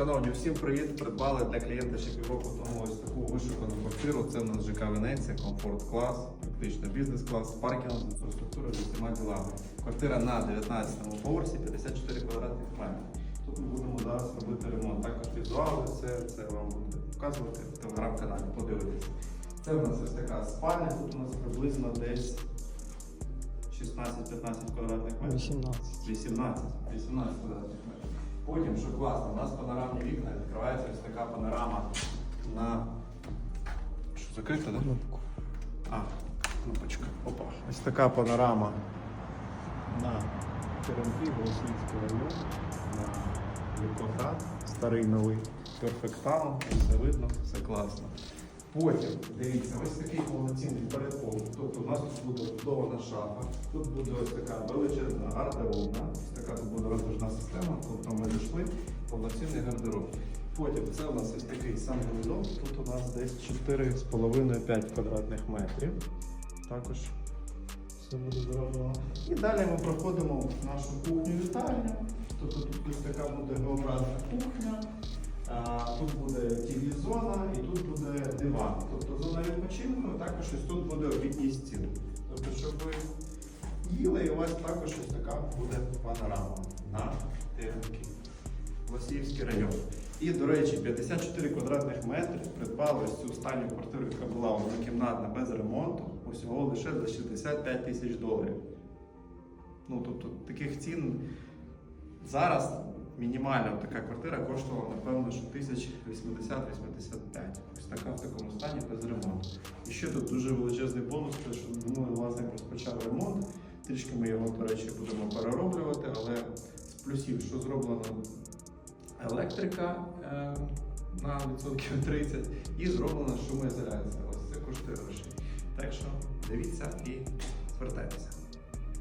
Шановні, всім привіт! Придбали для клієнта ще півроку тому ось таку вишукану квартиру. Це у нас ЖК Венеція, комфорт клас, практично бізнес-клас, паркінг з інфраструктурою з усіма ділами. Квартира на 19-му поверсі, 54 квадратних метри. Тут ми будемо зараз робити ремонт. Також візуали, все це вам буде показувати в телеграм-каналі. Подивитися. Це у нас ось така спальня. Тут у нас приблизно десь 16-15 квадратних метрів. 18. 18, 18 квадратних метрів. Потім, що класно, у нас панорамні вікна, відкривається ось така панорама на. Що так? Кнопку. А, кнопочка. Опа. Ось така панорама на Теремки, Голослівський район, на Люкоград, старий новий Town, все видно, все класно. Потім, дивіться, ось такий повноцінний передпол. Тобто у нас тут буде вбудована шафа, тут буде ось така величезна гардеробна, ось така тут буде система, тобто ми зайшли, повноцінний гардероб. Потім це у нас ось такий санвузол, тут у нас десь 4,5-5 квадратних метрів. Також все буде зроблено. І далі ми проходимо в нашу кухню вітальню. Тобто тут ось така буде Г-образна кухня. Тут буде TV-зона і тут буде диван. Тобто зона відпочинку, також ось тут буде обідній стіл. Тобто, щоб ви їли, і у вас також ось така буде панорама на Теремки. Васильівський район. І, до речі, 54 квадратних метри придбали цю останню квартиру, яка була однокімнатна без ремонту, усього лише за 65 тисяч доларів. Ну, тобто таких цін зараз мінімальна така квартира коштувала, напевно, що 1080-85. Ось така в такому стані без ремонту. І ще тут дуже величезний бонус, те, що минулий власник розпочав ремонт. Трішки ми його, до речі, будемо перероблювати, але з плюсів, що зроблено електрика е, на відсотків 30 і зроблена шумоізоляція. Ось це коштує грошей. Так що дивіться і звертайтеся.